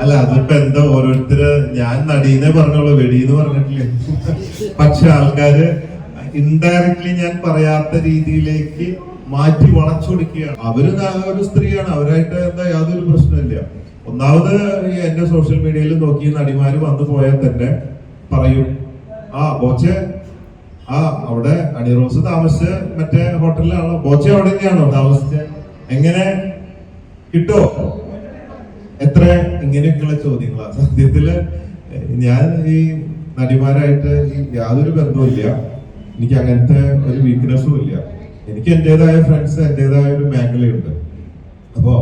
അല്ല അതിപ്പോ എന്താ ഓരോരുത്തര് ഞാൻ നടീനെ പറഞ്ഞോളൂ വെടിന്ന് പറഞ്ഞിട്ടില്ലേ? പക്ഷെ ആൾക്കാര് ഇൻഡയറക്ട്ലി ഞാൻ പറയാത്ത രീതിയിലേക്ക് മാറ്റി വളച്ചൊടുക്കുകയാണ്. അവർ ഒരു സ്ത്രീയാണ് അവരായിട്ട് എന്താ യാതൊരു പ്രശ്നമില്ല ഒന്നാമത് എന്റെ സോഷ്യൽ മീഡിയയിൽ നോക്കി നടിമാര് വന്നു പോയാൽ തന്നെ പറയും ആ ബോച്ചെ ആ അവിടെ അണിറോസ് താമസിച്ച് മറ്റേ ഹോട്ടലിലാണോ ബോച്ചെ അവിടെ തന്നെയാണോ താമസിച്ചത് എങ്ങനെ? കിട്ടോ? എത്ര ഇങ്ങനെയൊക്കെയുള്ള ചോദ്യങ്ങളാണ് സത്യത്തിൽ ഞാൻ ഈ നടിമാരായിട്ട് യാതൊരു ബന്ധവുമില്ല. എനിക്ക് അങ്ങനത്തെ ഒരു വീക്ക്നെസ്സും ഇല്ല. എനിക്ക് എന്റേതായ ഫ്രണ്ട്സ് എന്റേതായ ഒരു മേഖലയുണ്ട്. അപ്പോ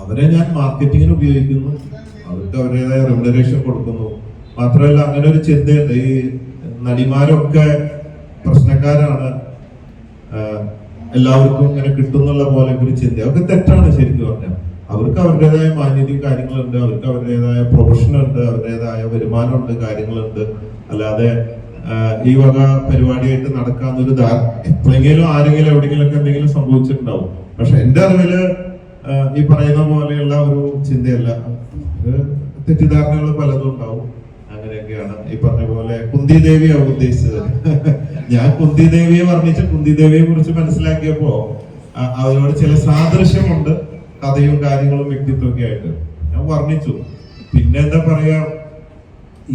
അവരെ ഞാൻ മാർക്കറ്റിങ്ങിന് ഉപയോഗിക്കുന്നു. അവർക്ക് അവരുടേതായ റെമുനറേഷൻ കൊടുക്കുന്നു. മാത്രമല്ല അങ്ങനെ ഒരു ചിന്തയുണ്ട്. ഈ നടിമാരൊക്കെ പ്രശ്നക്കാരാണ്. എല്ലാവർക്കും ഇങ്ങനെ കിട്ടുന്നുള്ള പോലെ ഒരു ചിന്ത. അതൊക്കെ തെറ്റാണ് ശരിക്കും പറഞ്ഞാൽ. അവർക്ക് അവരുടേതായ മാന്യതയും കാര്യങ്ങളുണ്ട് അവർക്ക് അവരുടേതായ പ്രൊഫഷനുണ്ട് അവരുടേതായ വരുമാനമുണ്ട് കാര്യങ്ങളുണ്ട്. അല്ലാതെ ഈ വക പരിപാടിയായിട്ട് നടക്കാന്നൊരു ധാര എപ്പോഴെങ്കിലും ആരെങ്കിലും എവിടെയെങ്കിലും ഒക്കെ എന്തെങ്കിലും സംഭവിച്ചിട്ടുണ്ടാവും. പക്ഷെ എന്റെ അറിവിൽ ഈ പറയുന്ന പോലെയുള്ള ഒരു ചിന്തയല്ല. തെറ്റിദ്ധാരണകൾ പലതും ഉണ്ടാവും. അങ്ങനെയൊക്കെയാണ് ഈ പറഞ്ഞ പോലെ കുന്തി ദേവിയാണ് ഉദ്ദേശിച്ചത്. ഞാൻ കുന്തി ദേവിയെ വർണിച്ച് കുന്തി ദേവിയെ കുറിച്ച് മനസ്സിലാക്കിയപ്പോ അവരോട് ചില സാദൃശ്യമുണ്ട്. കഥയും കാര്യങ്ങളും വ്യക്തിത്വമൊക്കെ ആയിട്ട് ഞാൻ വർണിച്ചു. പിന്നെ എന്താ പറയാ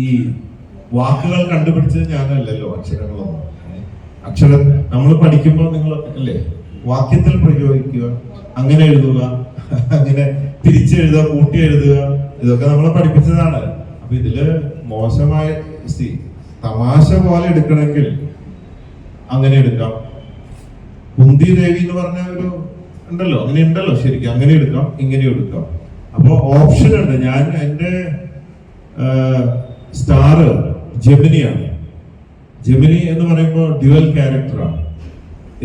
ഈ വാക്കുകൾ കണ്ടുപിടിച്ചത് ഞാനല്ലല്ലോ അക്ഷരങ്ങളൊന്നും. അക്ഷര നമ്മൾ പഠിക്കുമ്പോൾ നിങ്ങൾ അല്ലേ വാക്യത്തിൽ പ്രയോഗിക്കുക അങ്ങനെ എഴുതുക അങ്ങനെ തിരിച്ചെഴുതുക കൂട്ടി എഴുതുക ഇതൊക്കെ നമ്മളെ പഠിപ്പിച്ചതാണ്. അപ്പൊ ഇതിൽ മോശമായ തമാശ പോലെ എടുക്കണമെങ്കിൽ അങ്ങനെ എടുക്കാം. കുന്തി ദേവി എന്ന് പറഞ്ഞ ഒരു ഉണ്ടല്ലോ അങ്ങനെ ഉണ്ടല്ലോ ശരിക്കും. അങ്ങനെ എടുക്കാം ഇങ്ങനെ എടുക്കാം. അപ്പോൾ ഓപ്ഷൻ ഉണ്ട്. ഞാൻ എന്റെ സ്റ്റാർ ജെമിനിയാണ്. ജെമിനി എന്ന് പറയുമ്പോൾ ഡ്യുവൽ ക്യാരക്ടറാണ്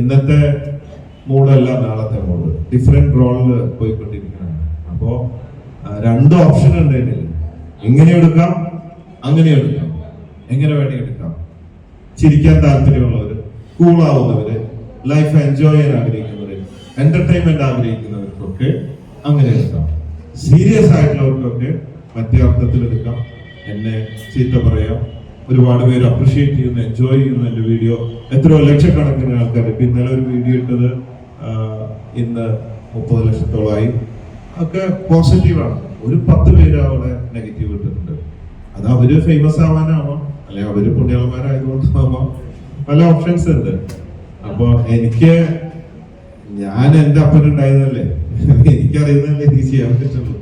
ഇന്നത്തെ മൂഡല്ല നാളത്തെ മൂഡ്. ഡിഫറെന്റ് റോളിൽ പോയിക്കൊണ്ടിരിക്കുകയാണ്. അപ്പോൾ രണ്ട് ഓപ്ഷൻ ഉണ്ട് ഇതിൽ. ഇങ്ങനെ എടുക്കാം അങ്ങനെ എടുക്കാം. എങ്ങനെ വേണ്ടി എടുക്കാം. ചിരിക്കാൻ താല്പര്യമുള്ളവര് കൂളാവുന്നവര് ലൈഫ് എൻജോയ് ചെയ്യാൻ എന്റർടൈൻമെന്റ് ആഗ്രഹിക്കുന്നവർക്കൊക്കെ അങ്ങനെ എടുക്കാം. സീരിയസ് ആയിട്ടുള്ളവർക്കൊക്കെ മറ്റേ അർത്ഥത്തിൽ എടുക്കാം. എന്നെ ചീത്ത പറയാം. ഒരുപാട് പേര് അപ്രിഷിയേറ്റ് ചെയ്യുന്ന എൻജോയ് ചെയ്യുന്ന എന്റെ വീഡിയോ എത്രയോ ലക്ഷക്കണക്കിന് ആൾക്കാർ ഇപ്പം ഇന്നലെ ഒരു വീഡിയോ ഇട്ടത് ഇന്ന് മുപ്പത് ലക്ഷത്തോളമായി. ഒക്കെ പോസിറ്റീവാണ് ഒരു പത്ത് പേര് അവിടെ നെഗറ്റീവ് ഇട്ടിട്ടുണ്ട്. അത് അവർ ഫേമസ് ആവാനാവാം അല്ലെ അവർ പുണ്യാളന്മാരായതുകൊണ്ടാവാം. പല ഓപ്ഷൻസ് ഉണ്ട്. അപ്പോൾ എനിക്ക് ഞാൻ എന്റെ അപ്പനുണ്ടായിരുന്നല്ലേ എനിക്കറിയുന്നല്ലേ എനിക്ക് ചെയ്യാൻ പറ്റുള്ളൂ